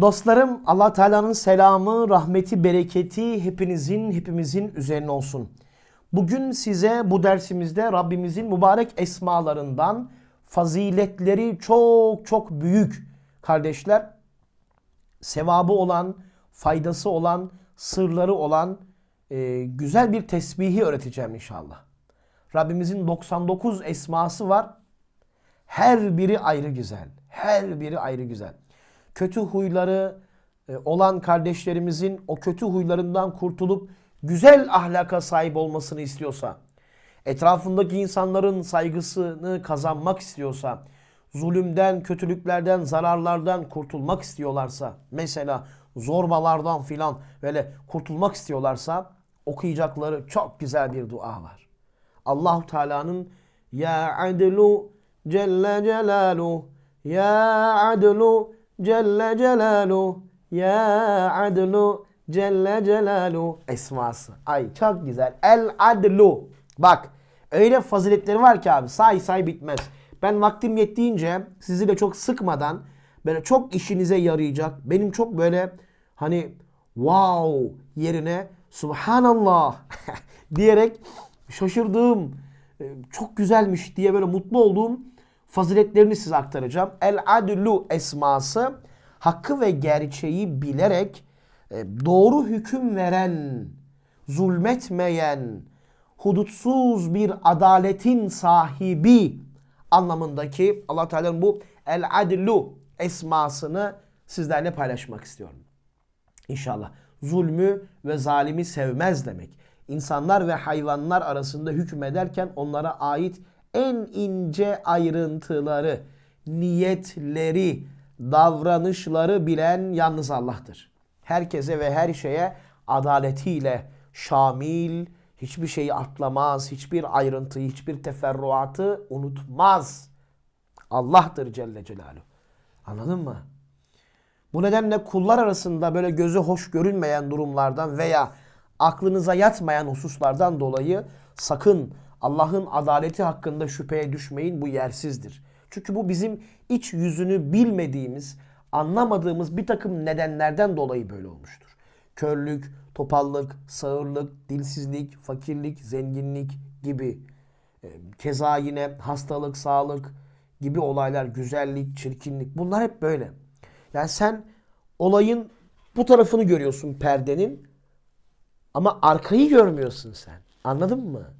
Dostlarım Allah Teala'nın selamı, rahmeti, bereketi hepinizin hepimizin üzerine olsun. Bugün size bu dersimizde Rabbimizin mübarek esmalarından faziletleri çok çok büyük kardeşler. Sevabı olan, faydası olan, sırları olan e, güzel bir tesbihi öğreteceğim inşallah. Rabbimizin 99 esması var. Her biri ayrı güzel. Her biri ayrı güzel. Kötü huyları e, olan kardeşlerimizin o kötü huylarından kurtulup güzel ahlaka sahip olmasını istiyorsa, etrafındaki insanların saygısını kazanmak istiyorsa, zulümden, kötülüklerden, zararlardan kurtulmak istiyorlarsa, mesela zorbalardan filan böyle kurtulmak istiyorlarsa okuyacakları çok güzel bir dua var. Allahu Teala'nın ya adlu celle celaluhu ya adlu celle celaluhu ya adlu celle celaluhu esması. Ay çok güzel. El adlu. Bak öyle faziletleri var ki abi say say bitmez. Ben vaktim yettiğince sizi de çok sıkmadan böyle çok işinize yarayacak. Benim çok böyle hani wow yerine subhanallah diyerek şaşırdığım, e, çok güzelmiş diye böyle mutlu olduğum faziletlerini size aktaracağım. El adlu esması hakkı ve gerçeği bilerek e, doğru hüküm veren, zulmetmeyen, hudutsuz bir adaletin sahibi anlamındaki Allah Teala'nın bu el adlu esmasını sizlerle paylaşmak istiyorum. İnşallah. Zulmü ve zalimi sevmez demek. İnsanlar ve hayvanlar arasında hükmederken onlara ait en ince ayrıntıları, niyetleri, davranışları bilen yalnız Allah'tır. Herkese ve her şeye adaletiyle şamil, hiçbir şeyi atlamaz, hiçbir ayrıntıyı, hiçbir teferruatı unutmaz. Allah'tır Celle Celaluhu. Anladın mı? Bu nedenle kullar arasında böyle gözü hoş görünmeyen durumlardan veya aklınıza yatmayan hususlardan dolayı sakın Allah'ın adaleti hakkında şüpheye düşmeyin bu yersizdir. Çünkü bu bizim iç yüzünü bilmediğimiz, anlamadığımız bir takım nedenlerden dolayı böyle olmuştur. Körlük, topallık, sağırlık, dilsizlik, fakirlik, zenginlik gibi. E, Keza yine hastalık, sağlık gibi olaylar, güzellik, çirkinlik bunlar hep böyle. Yani sen olayın bu tarafını görüyorsun perdenin ama arkayı görmüyorsun sen. Anladın mı?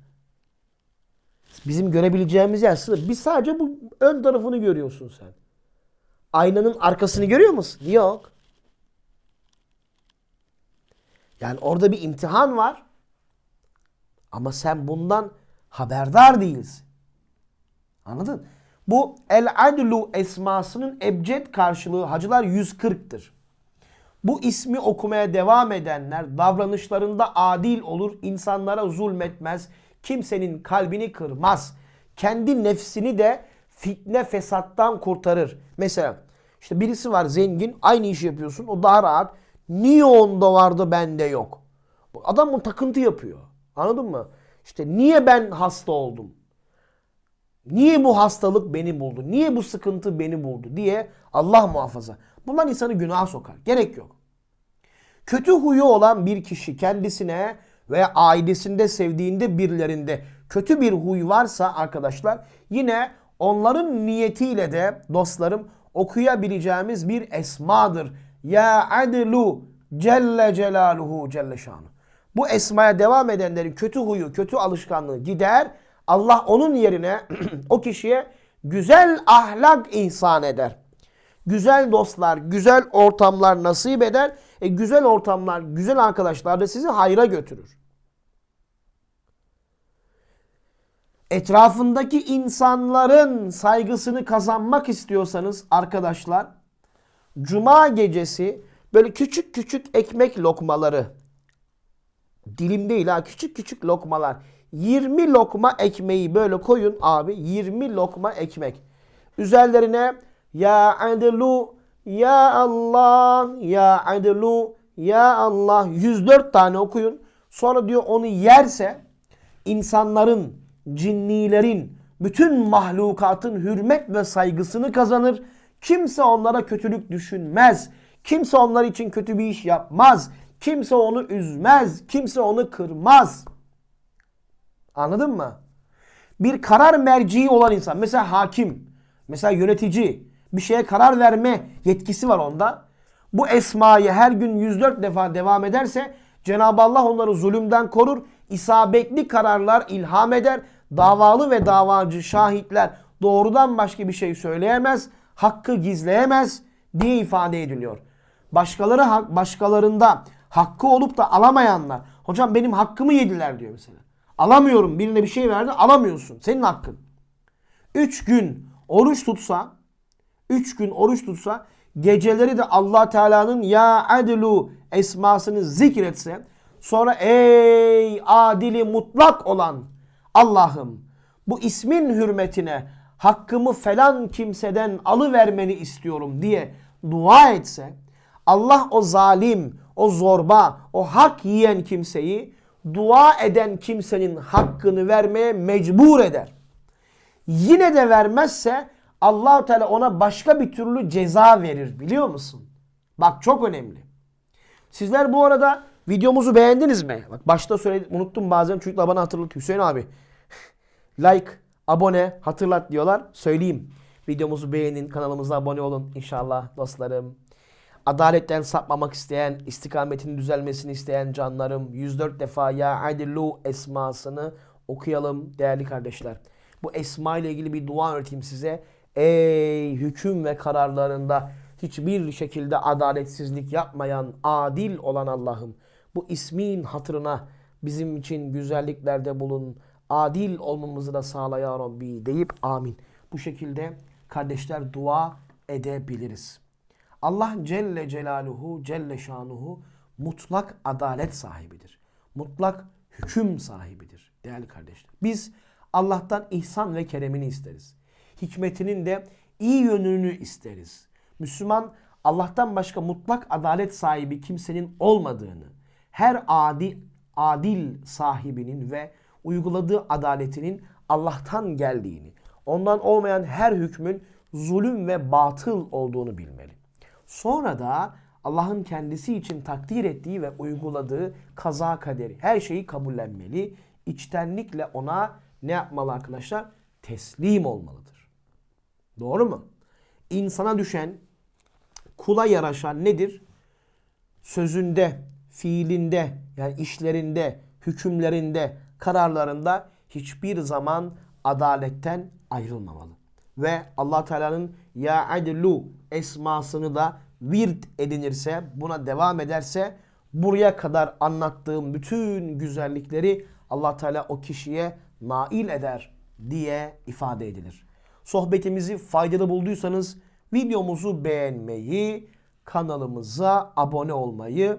Bizim görebileceğimiz yer sınır. Biz sadece bu ön tarafını görüyorsun sen. Aynanın arkasını görüyor musun? Yok. Yani orada bir imtihan var. Ama sen bundan haberdar değilsin. Anladın? Bu El Adlu esmasının ebced karşılığı hacılar 140'tır. Bu ismi okumaya devam edenler davranışlarında adil olur, insanlara zulmetmez, kimsenin kalbini kırmaz. Kendi nefsini de fitne fesattan kurtarır. Mesela işte birisi var zengin, aynı işi yapıyorsun, o daha rahat. Niye onda vardı bende yok? Adam bu takıntı yapıyor. Anladın mı? İşte niye ben hasta oldum? Niye bu hastalık beni buldu? Niye bu sıkıntı beni buldu diye Allah muhafaza. Bunlar insanı günaha sokar. Gerek yok. Kötü huyu olan bir kişi kendisine veya ailesinde sevdiğinde birilerinde kötü bir huy varsa arkadaşlar yine onların niyetiyle de dostlarım okuyabileceğimiz bir esmadır. Ya adlu celle celaluhu celle şanu. Bu esmaya devam edenlerin kötü huyu, kötü alışkanlığı gider. Allah onun yerine o kişiye güzel ahlak ihsan eder. Güzel dostlar, güzel ortamlar nasip eder. E, güzel ortamlar, güzel arkadaşlar da sizi hayra götürür. Etrafındaki insanların saygısını kazanmak istiyorsanız arkadaşlar, cuma gecesi böyle küçük küçük ekmek lokmaları, dilim değil ha küçük küçük lokmalar. 20 lokma ekmeği böyle koyun abi. 20 lokma ekmek. Üzerlerine ya adlu ya Allah ya adlu ya Allah 104 tane okuyun. Sonra diyor onu yerse insanların, cinnilerin, bütün mahlukatın hürmet ve saygısını kazanır. Kimse onlara kötülük düşünmez. Kimse onlar için kötü bir iş yapmaz. Kimse onu üzmez. Kimse onu kırmaz. Anladın mı? Bir karar merciği olan insan. Mesela hakim. Mesela yönetici. Bir şeye karar verme yetkisi var onda. Bu esmayı her gün 104 defa devam ederse Cenab-ı Allah onları zulümden korur. isabetli kararlar ilham eder. Davalı ve davacı şahitler doğrudan başka bir şey söyleyemez. Hakkı gizleyemez diye ifade ediliyor. Başkaları hak- başkalarında hakkı olup da alamayanlar. Hocam benim hakkımı yediler diyor mesela. Alamıyorum birine bir şey verdin alamıyorsun. Senin hakkın. 3 gün oruç tutsa 3 gün oruç tutsa geceleri de Allah Teala'nın ya adlu esmasını zikretse sonra ey adili mutlak olan Allah'ım bu ismin hürmetine hakkımı falan kimseden alıvermeni istiyorum diye dua etse Allah o zalim, o zorba, o hak yiyen kimseyi dua eden kimsenin hakkını vermeye mecbur eder. Yine de vermezse Allahu Teala ona başka bir türlü ceza verir biliyor musun? Bak çok önemli. Sizler bu arada videomuzu beğendiniz mi? Bak başta söyledim unuttum bazen çocuklar bana hatırlatıyor. Hüseyin abi like, abone, hatırlat diyorlar. Söyleyeyim. Videomuzu beğenin, kanalımıza abone olun inşallah dostlarım. Adaletten sapmamak isteyen, istikametin düzelmesini isteyen canlarım 104 defa ya adilu esmasını okuyalım değerli kardeşler. Bu esma ile ilgili bir dua öğreteyim size. Ey hüküm ve kararlarında hiçbir şekilde adaletsizlik yapmayan, adil olan Allah'ım. Bu ismin hatırına bizim için güzelliklerde bulun. Adil olmamızı da sağla ya Rabbi deyip amin. Bu şekilde kardeşler dua edebiliriz. Allah Celle Celaluhu, Celle Şanuhu mutlak adalet sahibidir. Mutlak hüküm sahibidir değerli kardeşler. Biz Allah'tan ihsan ve keremini isteriz. Hikmetinin de iyi yönünü isteriz. Müslüman Allah'tan başka mutlak adalet sahibi kimsenin olmadığını, her adi, adil sahibinin ve uyguladığı adaletinin Allah'tan geldiğini, ondan olmayan her hükmün zulüm ve batıl olduğunu bilmeli. Sonra da Allah'ın kendisi için takdir ettiği ve uyguladığı kaza kaderi her şeyi kabullenmeli. İçtenlikle ona ne yapmalı arkadaşlar? Teslim olmalıdır. Doğru mu? İnsana düşen, kula yaraşan nedir? Sözünde, fiilinde, yani işlerinde, hükümlerinde, kararlarında hiçbir zaman adaletten ayrılmamalı. Ve Allah Teala'nın ya adlu esmasını da virt edinirse, buna devam ederse buraya kadar anlattığım bütün güzellikleri Allah Teala o kişiye nail eder diye ifade edilir. Sohbetimizi faydalı bulduysanız videomuzu beğenmeyi, kanalımıza abone olmayı